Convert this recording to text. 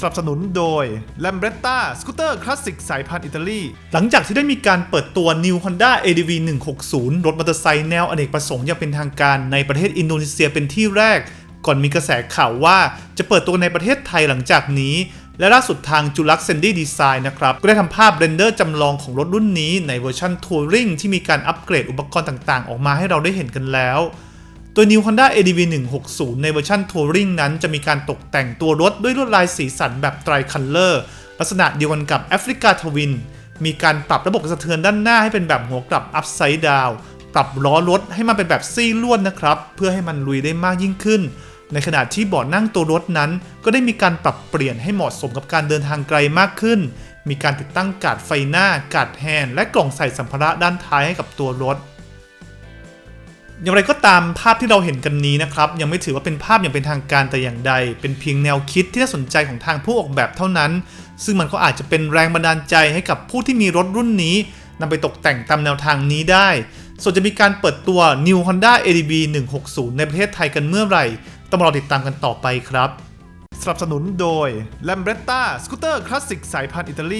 สนับสนุนโดย Lambretta สกูตเตอร์คลาสสิกสายพันธุ์อิตาลี หลังจากที่ได้มีการเปิดตัว New Honda ADV 160 รถมอเตอร์ไซค์แนวอเนกประสงค์อย่างเป็นทางการในประเทศอินโดนีเซียเป็นที่แรก ก่อนมีกระแสข่าวว่าจะเปิดตัวในประเทศไทยหลังจากนี้และล่าสุดทางจุลักเซนดี้ดีไซน์นะครับ ก็ได้ทำภาพเรนเดอร์จำลองของรถรุ่นนี้ในเวอร์ชันทัวริงที่มีการอัปเกรดอุปกรณ์ต่างๆ ออกมาให้เราได้เห็นกันแล้ว ตัว New Honda ADV 160 ในเวอร์ชันทัวริงนั้นจะมีการตกแต่งตัวรถด้วยลวดลายสีสันแบบไตรคัลเลอร์ลักษณะเดียวกันกับแอฟริกาทวิน มีการปรับระบบสะเทือนด้านหน้าให้เป็นแบบหัวกลับ upside down ปรับล้อรถให้มันเป็นแบบซี่ล้วนนะครับ เพื่อให้มันลุยได้มากยิ่งขึ้น ในขณะที่เบาะนั่งตัวรถนั้น ก็ได้มีการปรับเปลี่ยนให้เหมาะสมกับการเดินทางไกลมากขึ้น มีการติดตั้งกาดไฟหน้ากาดแฮนด์และกล่องใส่สัมภาระด้านท้ายให้กับตัวรถ อย่างไรก็ตามภาพที่เราเห็นกันนี้นะครับ ยังไม่ถือว่าเป็นภาพอย่างเป็นทางการแต่อย่างใด เป็นเพียงแนวคิดที่น่าสนใจของทางผู้ออกแบบเท่านั้น ซึ่งมันก็อาจจะเป็นแรงบันดาลใจให้กับผู้ที่มีรถรุ่นนี้นำไปตกแต่งตามแนวทางนี้ได้ ส่วนจะมีการเปิดตัว New Honda ADV 160 ในประเทศไทยกันเมื่อไหร่ ต้องรอติดตามกันต่อไปครับ สนับสนุนโดย Lambretta สกูตเตอร์คลาสสิกสายพันธุ์อิตาลี